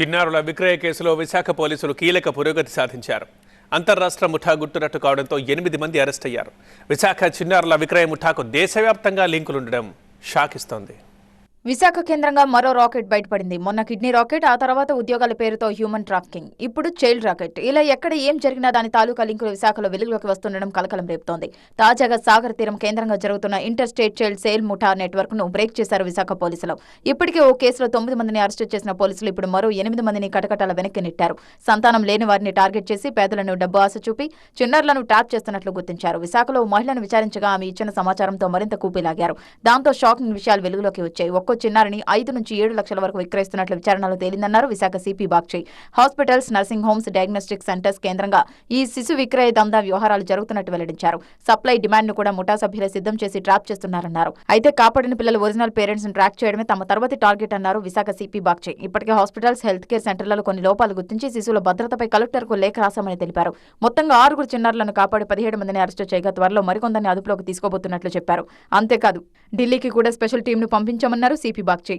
చిన్నారుల విక్రయ కేసులో విశాఖ పోలీసులు కీలక పురోగతి సాధించారు. అంతర్రాష్ట్ర ముఠా గుట్టురట్టు కావడంతో ఎనిమిది మంది అరెస్ట్ అయ్యారు. విశాఖ చిన్నారుల విక్రయ ముఠాకు దేశవ్యాప్తంగా లింకులుండడం షాకిస్తోంది. విశాఖ కేంద్రంగా మరో రాకెట్ బయటపడింది. మొన్న కిడ్నీ రాకెట్ ఆ తర్వాత ఉద్యోగాల పేరుతో హ్యూమన్ ట్రాఫికింగ్. ఇప్పుడు చైల్డ్ రాకెట్. ఇలా ఎక్కడ ఏం జరిగినా దాని తాలూకా లింకులు విశాఖలో వెలుగులోకి వస్తుండడం కలకలం రేపుతోంది. తాజాగా సాగర్ తీరం కేంద్రంగా జరుగుతున్న ఇంటర్ స్టేట్ చైల్డ్ సేల్ ముఠా నెట్వర్క్ను బ్రేక్ చేశారు విశాఖ పోలీసులు. ఇప్పటికే ఓ కేసులో తొమ్మిది మందిని అరెస్టు చేసిన పోలీసులు ఇప్పుడు మరో ఎనిమిది మందిని కటకటాల వెనక్కి నెట్టారు. సంతానం లేని వారిని టార్గెట్ చేసి పేదలను డబ్బు ఆశ చూపి చిన్నారులను ట్యాప్ చేస్తున్నట్లు గుర్తించారు. విశాఖలో మహిళను విచారించగా ఆమె ఇచ్చిన సమాచారంతో మరింత కూపీలాగారు దాంతో షాకింగ్ విషయాలు వెలుగులోకి వచ్చాయి. ఒక్కో చిన్నారిని ఐదు నుంచి ఏడు లక్షల వరకు విక్రయిస్తున్నట్లు విచారణలో తేలిందన్నారు Visakha CP Bagchi hospitals nursing homes diagnostic centres కేంద్రంగా ఈ శిశు విక్రయ దందా వ్యవహారాలు జరుగుతున్నట్టు వెల్లడించారు. సప్లై డిమాండ్ను కూడా ముఠా సభ్యులు సిద్ధం చేసి ట్రాప్ చేస్తున్నారన్నారు. అయితే కాపాడిన పిల్లల ఒరిజినల్ పేరెంట్స్ను ట్రాక్ చేయడమే తమ తర్వాతి టార్గెట్ అన్నారు విశాఖ సిపి బాక్షి ఇప్పటికే హాస్పిటల్స్ హెల్త్ కేర్ సెంటర్లలో కొన్ని లోపాలు గుర్తించి శిశువుల భద్రతపై కలెక్టర్కు లేఖ రాశామని తెలిపారు. మొత్తంగా ఆరుగురు చిన్నారులను కాపాడి పదిహేడు మందిని అరెస్టు చేయగా త్వరలో మరికొందరిని అదుపులోకి తీసుకోబోతున్నట్లు చెప్పారు. అంతేకాదు ఢిల్లీకి కూడా స్పెషల్ టీంను పంపించామన్నారు సిపి బాగ్చి